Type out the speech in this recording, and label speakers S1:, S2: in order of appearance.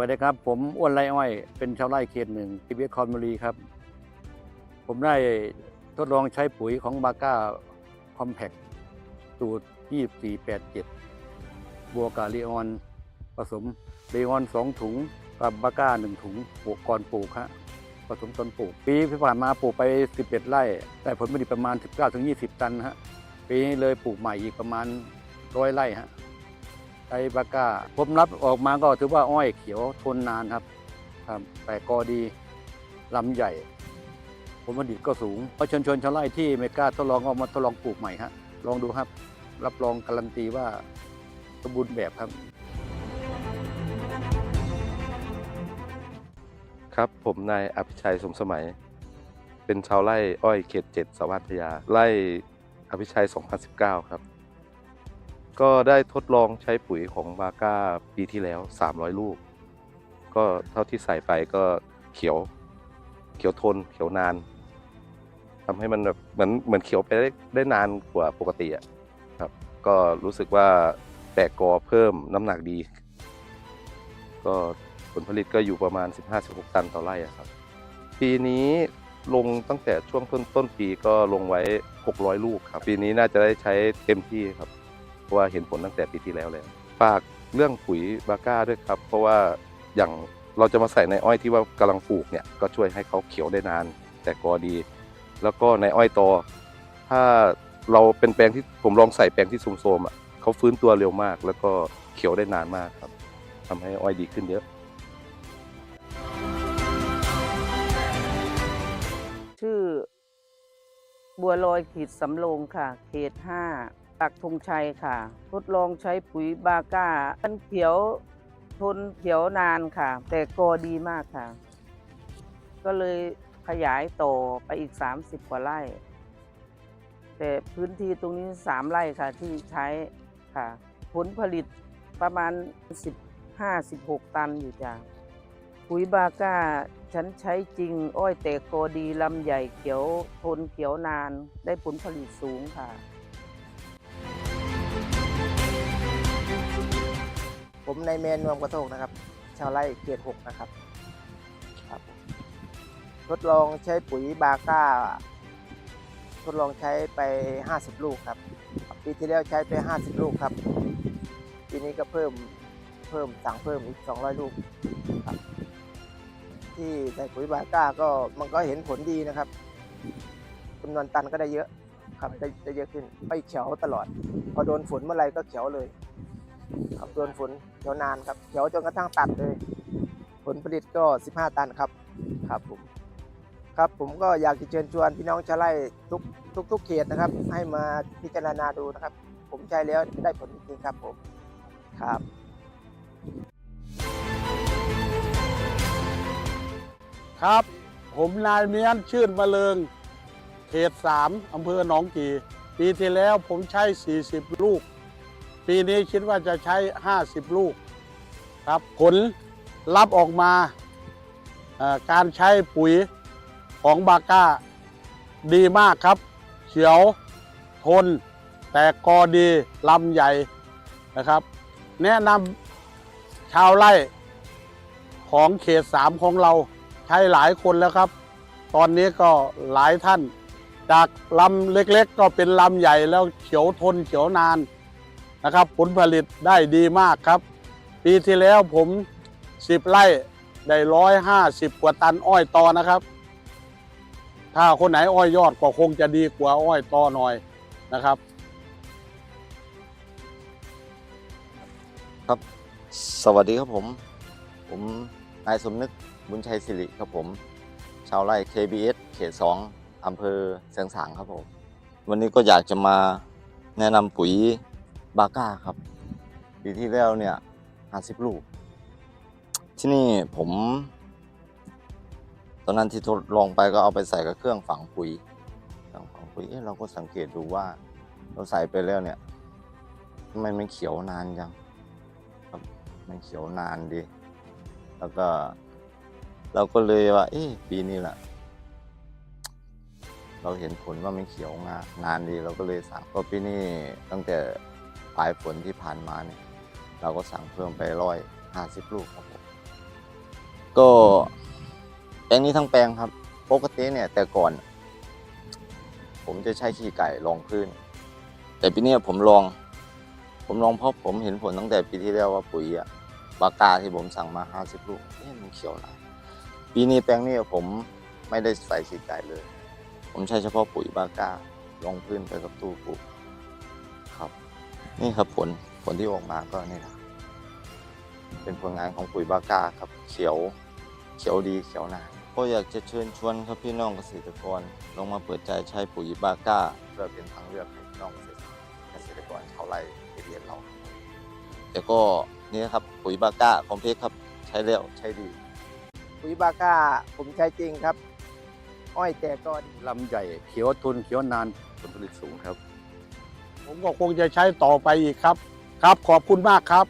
S1: สวัสดีครับ ผมอ้วนไรอ้อย เป็นชาวไร่เขตหนึ่งทีวีคอนบุรีครับ ผมได้ทดลองใช้ปุ๋ยของบาก้าคอมแพคสูตร 2487บวกกับลีออน ผสมลีออน 2 ถุง กับบาก้า 1 ถุงปลูกก่อนปลูกฮะผสมตอนปลูก ปีที่ผ่านมาปลูกไป 11 ไร่ได้ผลผลิตประมาณ 19-20 ตันฮะปีนี้เลยปลูกใหม่อีกประมาณ100ไร่ฮะ ไอ้บาก้า ผมรับออกมาก็ถือว่าอ้อยเขียวทนนานครับครับแต่กอดีลำใหญ่ ผลผลิตก็สูง เพราะชิญชนชาวไร่ที่ไม่กล้าทดลองเอามาทดลองปลูกใหม่ฮะลองดูครับ รับรองการันตีว่าสมบูรณ์แบบครับ
S2: ครับผมนายอภิชัยสมสมัย เป็นชาวไร่อ้อยเขตเจ็ดสวัสดยาไร่อภิชัย 2019 ครับ ก็ได้ทดลองใช้ปุ๋ยของบาก้าปีที่แล้ว 300 ลูก ก็เท่าที่ใส่ไปก็เขียว เขียวทน เขียวนานทำให้มันแบบเหมือนเหมือนเขียวไปได้ได้นานกว่าปกติอะครับ ก็รู้สึกว่าแตกกอเพิ่มน้ำหนักดี ก็ผลผลิตก็อยู่ประมาณ 15-16 ตันต่อไร่ครับ ปีนี้ลงตั้งแต่ช่วงต้นต้นปีก็ลงไว้ 600 ลูกครับ ปีนี้น่าจะได้ใช้เต็มที่ครับ เพราะว่าเห็นผลตั้งแต่ปีที่แล้วแล้วฝากเรื่องปุ๋ยบาก้าด้วยครับ เพราะว่าอย่างเราจะมาใส่ในอ้อยที่ว่ากำลังปลูกเนี่ยก็ช่วยให้เขาเขียวได้นาน แต่กอดี แล้วก็ในอ้อยตอถ้าเราเป็นแปลงที่ผมลองใส่แปลงที่โทมๆอะเขาฟื้นตัวเร็วมาก แล้วก็เขียวได้นานมากครับทำให้อ้อยดีขึ้นเยอะ
S3: ชื่อ บัวลอยขีดสำโรงค่ะ เขตห้า ปักธงชัยค่ะ ทดลองใช้ปุ๋ยบาก้ามันเขียวทนเขียวนานค่ะ แต่กอดีมากค่ะ ก็เลยขยายต่อไปอีก 30 กว่าไร่ แต่พื้นที่ตรงนี้ 3 ไร่ค่ะที่ใช้ค่ะ ผลผลิตประมาณ 15-16 ตันอยู่จ้ะปุ๋ยบาก้าฉันใช้จริง อ้อยแตกโกดีลำใหญ่เขียวทนเขียวนานได้ผลผลิตสูงค่ะ
S4: ผมในายแมนนวมกระโทกนะครับ ชาวไร่เขตหกนะครับครับ ทดลองใช้ปุ๋ยบาก้า ทดลองใช้ไป 50 ลูกครับ ปีที่แล้วใช้ไป 50 ลูกครับ ปีนี้ก็เพิ่มเพิ่มสั่งเพิ่มอีก 200 ลูกครับ ที่ใส่ปุ๋ยบาก้าก็มันก็เห็นผลดีนะครับจำนวนตันก็ได้เยอะครับได้ได้เยอะขึ้นไม่เขียวตลอด พอโดนฝนเมื่อไหรก็เขียวเลย ครับโดนฝนเขียวนานครับเขียวจนกระทั่งตัดเลย ผลผลิตก็ 15 ตันครับครับผมครับผมก็อยากจะเชิญชวนพี่น้องชาวไร่ทุกทุกทุกเขตนะครับ ให้มาพิจารณาดูนะครับ ผมใช้แล้วได้ผลจริงครับผมครับ
S5: ครับ ผมนายเมียนชื่นมะเริง เขตสามอำเภอหนองกี่ ปีที่แล้วผมใช้ 40 ลูก ปีนี้คิดว่าจะใช้ 50 ลูกครับผลลัพธ์ออกมาการใช้ปุ๋ยของบาก้าดีมากครับ เขียวทน แต่กอดีลำใหญ่นะครับ แนะนำชาวไร่ของเขตสามของเราใช้หลายคนแล้วครับ ตอนนี้ก็หลายท่าน จากลำเล็กๆ ก็เป็นลำใหญ่แล้วเขียวทนเขียวนาน นะครับ ผลผลิตได้ดีมากครับ ปีที่แล้วผมสิบไร่ได้ร้อยห้าสิบกว่าตันอ้อยตอนะครับ ถ้าคนไหนอ้อยยอดก็คงจะดีกว่าอ้อยตอหน่อยนะครับ
S6: สวัสดีครับผม ผมนายสมนึกบุญชัยสิริครับผม ชาวไร่ KBS เขต2อำเภอเสียงสางครับผม วันนี้ก็อยากจะมาแนะนำปุ๋ย บาก้าครับปีที่แล้วเนี่ย50ลูก ที่นี่ผม ตอนนั้นที่ทดลองไปก็เอาไปใส่กับเครื่องฝังปุ๋ยเครื่องฝังปุ๋ยเอ๊ะเราก็สังเกตดูว่า เราใส่ไปแล้วเนี่ยทำไมมันเขียวนานจังมันเขียวนานดี แล้วก็ เราก็เลยว่า เอ๊ะปีนี้แหละเราเห็นผลว่ามันเขียวงานานดี เราก็เลยสั่งเพราะปีนี้ตั้งแต่ ปลายฝนที่ผ่านมาเนี่ยเราก็สั่งเพิ่มไปร้อยห้าสิบลูกครับผมก็แปลงนี้ทั้งแปลงครับปกติเนี่ยแต่ก่อน ผมจะใช้ขี้ไก่รองพื้น แต่ปีนี้ผมลอง ผมลองเพราะผมเห็นผลตั้งแต่ปีที่แล้วว่าปุ๋ยอะบากาที่ผมสั่งมา 50 ลูกเอ๊ะมันเขียวหลายปีนี้แปลงนี้ผมไม่ได้ใส่ขี้ไก่เลย ผมใช้เฉพาะปุ๋ยบาการองพื้นไปกับตู้ปลูก นี่ครับผลผลที่ออกมาก็นี่แหละเป็นผลงานของปุ๋ยบาก้าครับ เขียวเขียวดีเขียวนานก็อยากจะเชิญชวนครับพี่น้องเกษตรกรลงมาเปิดใจใช้ปุ๋ยบาก้าเพื่อเป็นทางเลือกให้พี่น้องเกษตรกรชาวไร่ที่เรียนเรา แต่ก็นี่นะครับปุ๋ยบาก้าคอมเพล็กครับใช้แล้วใช้ดี
S4: ปุ๋ยบาก้าผมใช้จริงครับ อ้อยแตกก็ดี
S1: ลำใหญ่เขียวทนเขียวนาน
S2: ผลผลิตสูงครับ
S5: ผมก็คงจะใช้ต่อไปอีกครับ ครับขอบคุณมากครับ